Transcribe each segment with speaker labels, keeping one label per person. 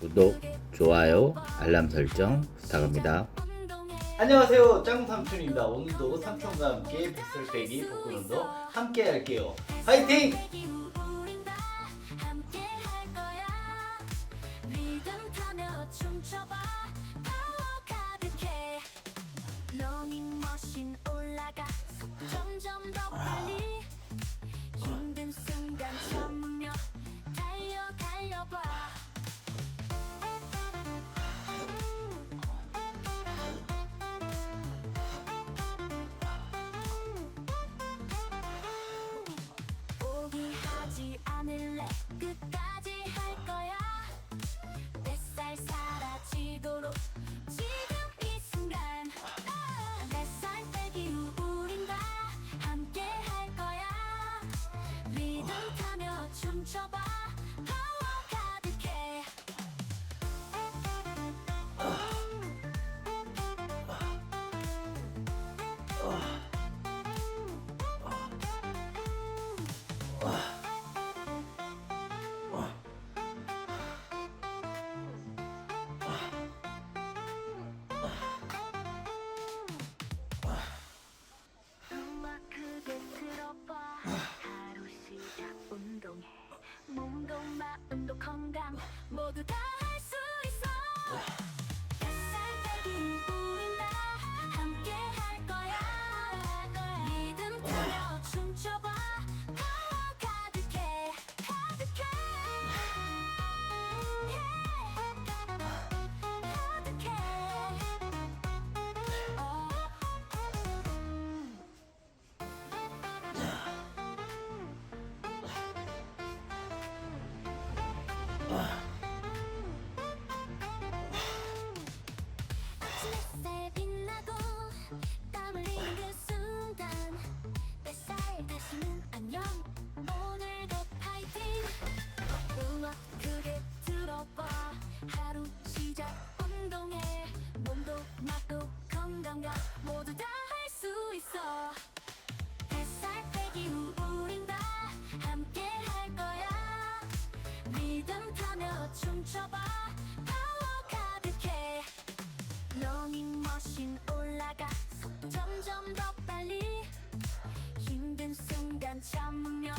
Speaker 1: 구독, 좋아요, 알람 설정 부탁합니다.
Speaker 2: 안녕하세요. 짱삼촌입니다. 오늘도 삼촌과 함께 백설빼기 복근운동 함께 할게요. 화이팅!
Speaker 3: 춤춰봐. 啊。 리듬 타며 춤춰봐. 파워 가득해. 러닝머신 올라가. 점점 더 빨리. 힘든 순간 참으며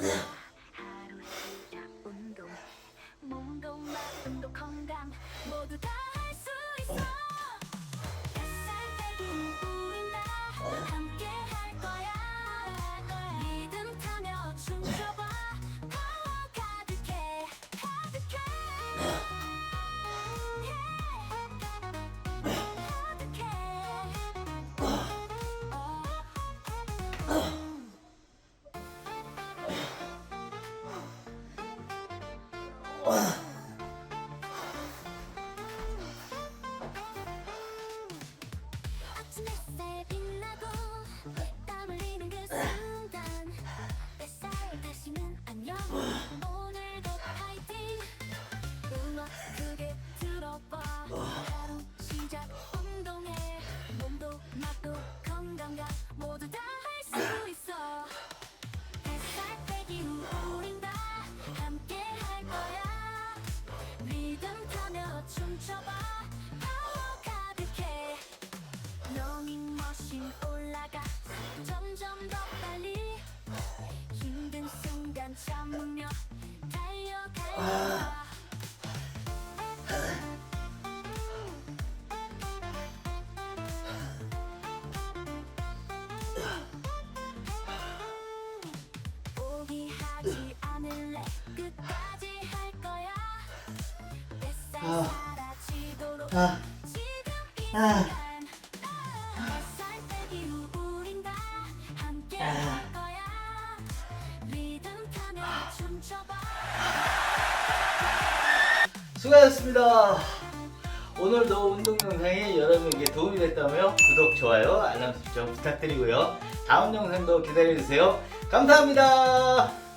Speaker 3: Yeah. Oh. 아.
Speaker 2: 아. 아. 아. 수고하셨습니다. 오늘도 운동 영상이 여러분에게 도움이 됐다며 구독, 좋아요, 알람 설정 부탁드리고요. 다음 영상도 기다려주세요. 감사합니다.